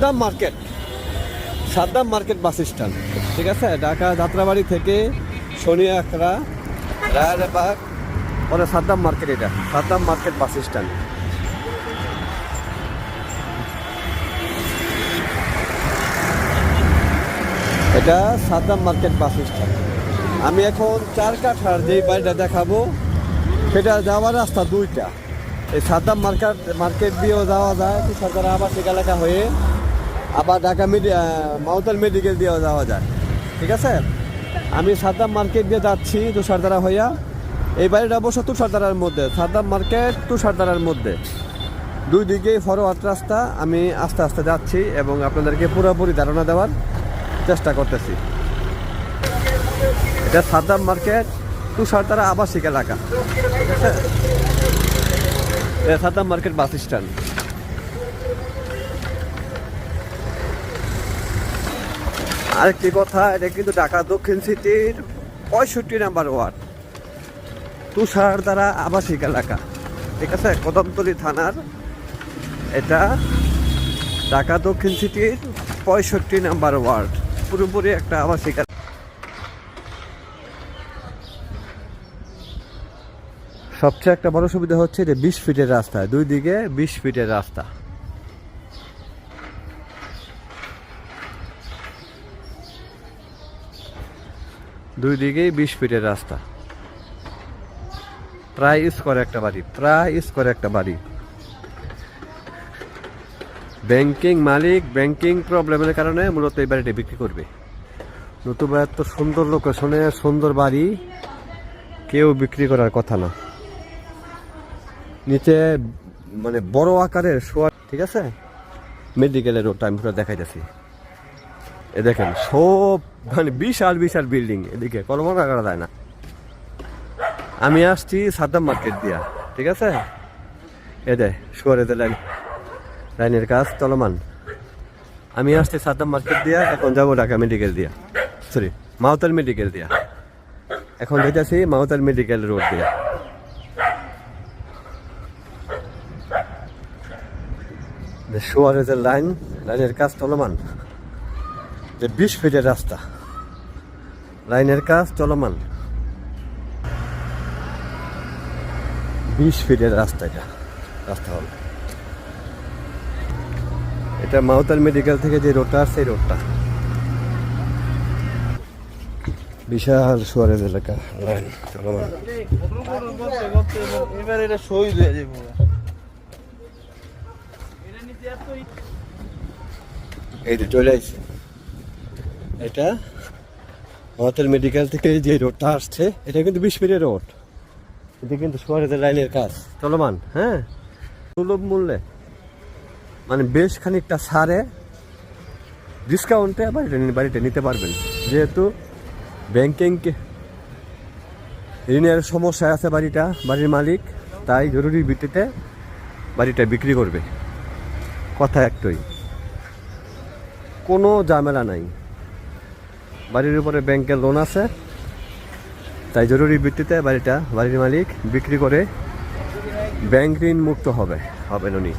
Saddam market Saddam market bus stand, ঠিক আছে? ঢাকা যাত্রাবাড়ি থেকে শনিয়াকড়া রায়বাগ পরে সাদ্দাম মার্কেট এটা, সাদ্দাম মার্কেট বাস স্ট্যান্ড। এটা সাদ্দাম মার্কেট বাস স্ট্যান্ড। আমি এখন চার কাঠার যেই বাড়িটা দেখাবো, সেটা যাওয়ার রাস্তা দুইটা। এই সাদ্দাম মার্কেট মার্কেট দিয়েও যাওয়া যায় সরকার আবাসিক এলাকা হয়ে আবার ঢাকা মাউতাল মেডিকেল দিয়ে যাওয়া যায়। ঠিক আছে? আমি সাদ্দাম মার্কেট দিয়ে যাচ্ছি তুষারদারা হইয়া এই বাড়িটা অবশ্য তুষারদারার মধ্যে, সাদ্দাম মার্কেট তুষারদারার মধ্যে। দুই দিকেই ফরওয়ার্ড রাস্তা, আমি আস্তে আস্তে যাচ্ছি এবং আপনাদেরকে পুরোপুরি ধারণা দেওয়ার চেষ্টা করতেছি। এটা সাদ্দাম মার্কেট তুষারদারা আবাসিক এলাকা। ঠিক আছে? সাদ্দাম মার্কেট বাস স্ট্যান্ড আরেকটি কথা, এটা কিন্তু ঢাকা দক্ষিণ সিটির পঁয়ষট্টি নাম্বার ওয়ার্ড, তুষার দ্বারা আবাসিক এলাকা ঠিক আছে, কদমতলি থানার এটা ঢাকা দক্ষিণ সিটির পঁয়ষট্টি নাম্বার ওয়ার্ড, পুরোপুরি একটা আবাসিক। সবচেয়ে একটা বড় সুবিধা হচ্ছে যে বিশ ফিটের রাস্তা, দুই দিকে বিশ ফিটের রাস্তা দুই দিকেই বিশ ফিটের রাস্তা। প্রায় স্কোয়ার একটা বাড়ি, প্রায় স্কোয়ার একটা বাড়ি। ব্যাংকিং মালিক ব্যাংকিং প্রবলেমের কারণে মূলত এই বাড়িটা বিক্রি করবে। নতুবা এত সুন্দর লোকেশনে সুন্দর বাড়ি, কেউ বিক্রি করার কথা না। নিচে মানে বড় আকারের শোয়ার, ঠিক আছে? মেডিকেলের রোডটা আমি দেখাইতেছি। এ দেখেন, সব মানে বিশাল বিশাল বিল্ডিং এদিকে কল্পনা করা যায় না। আমি আসছি সাদ্দাম মার্কেট দিয়া, ঠিক আছে? এ দে শুয়ারেতে লাইন, লাইনের কাজ চলমান। আমি আসছি সাদ্দাম মার্কেট দিয়া, এখন যাব ঢাকা মেডিকেল দিয়া সরি মাওতাল মেডিকেল দিয়া। এখন যেতেছি মাওতাল মেডিকেল রোড দিয়া। শুয়ারেতে লাইন, লাইনের কাজ চলমান। যে বিশ ফিটের রাস্তা। লাইনের কাজ চলমান। বিশ ফিটের রাস্তা এটা রাস্তা হল। এটা মাউতাল মেডিকেল থেকে যে রোডটা আছে সেই রোডটা। বিশাল সুয়ারেজ এলাকা লাইন চলমান। এবার এটা শহীদ হয়ে যাবে এই যে চলে আসছে এটা আমাদের মেডিকেল থেকে যে রোডটা আসছে, এটা কিন্তু বিশ ফিটের রোড এটা কিন্তু সুয়ারেজের লাইনের কাজ, চলমান হ্যাঁ? সুলভ মূল্যে। মানে বেশ খানিকটা সারে ডিসকাউন্টে বাড়িটা বাড়িটা নিতে পারবেন। যেহেতু ব্যাংকিং ঋণের সমস্যা আছে বাড়িটা, বাড়ির মালিক, তাই জরুরি ভিত্তিতে বাড়িটা বিক্রি করবে। কথা একটাই, কোনো ঝামেলা নাই। বাড়ির উপরে ব্যাংকের লোন আছে। তাই জরুরি ভিত্তিতে বাড়িটা, বাড়ির মালিক বিক্রি করে ব্যাংক ঋণ মুক্ত হবে, হবেন উনি।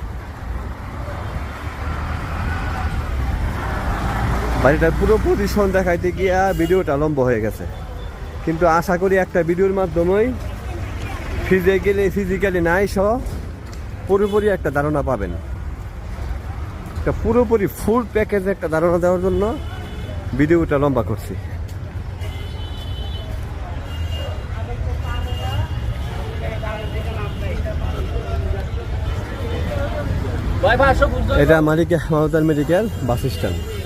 বাড়িটার পুরো পজিশন দেখাইতে গিয়া ভিডিওটা লম্ব হয়ে গেছে। কিন্তু আশা করি একটা ভিডিওর মাধ্যমেই ফিজিক্যালি ফিজিক্যালি নাই সহ পুরোপুরি একটা ধারণা পাবেন। একটা পুরোপুরি ফুল প্যাকেজ একটা ধারণা দেওয়ার জন্য ভিডিওটা লম্বা করছি। এটা মালিক মমতার মেডিকেল বাস স্ট্যান্ড